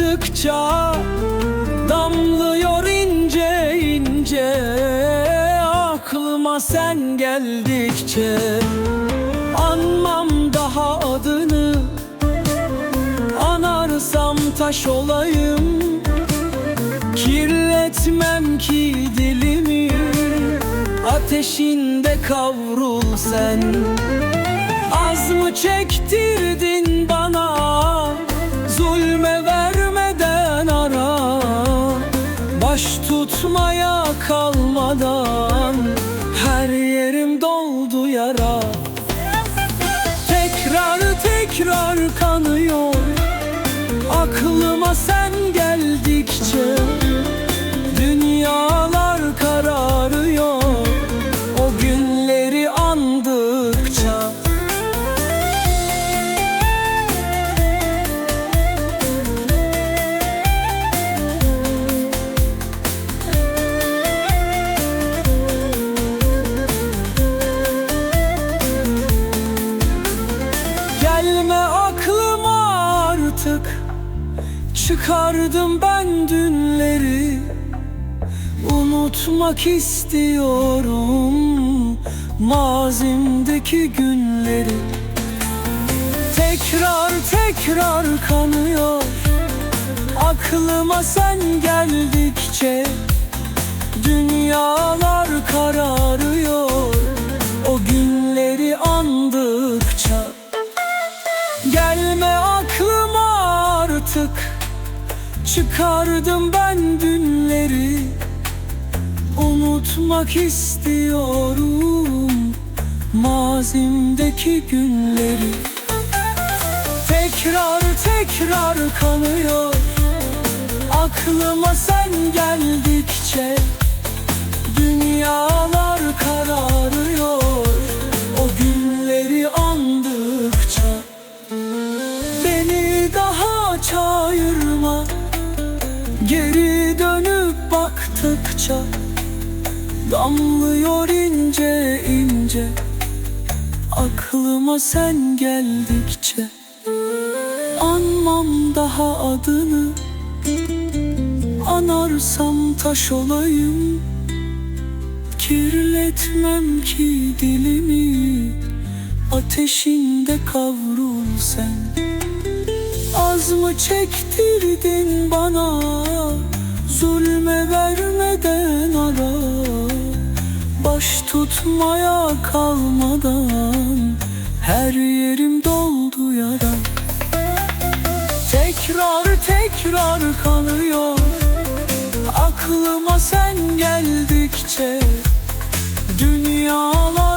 arttıkça Damlıyor ince ince. Aklıma sen geldikçe Anmam daha adını. Anarsam taş olayım Kirletmem ki dilimi. Ateşinde kavrul sen. Az mı çektirdin kalmadan Her yerim doldu yara Çıkardım ben dünleri. Unutmak istiyorum Mazimdeki günleri. Tekrar tekrar kanıyor. Aklıma sen geldikçe Dünyalar kararıyor. O günleri andıkça Gelme aklıma artık Çıkardım ben dünleri. Unutmak istiyorum Mazimdeki günleri. Tekrar tekrar kanıyor. Aklıma sen geldikçe Dünyalar kararıyor. O günleri andıkça Beni daha çağırma Geri dönüp baktıkça Damlıyor ince ince Aklıma sen geldikçe Anmam daha adını Anarsam taş olayım Kirletmem ki dilimi Ateşinde kavrul sen Az mı çektirdin bana? Zulme vermeden ara. Baş tutmaya kalmadan Her yerim doldu yara. Tekrar tekrar kanıyor. Aklıma sen geldikçe Dünyalar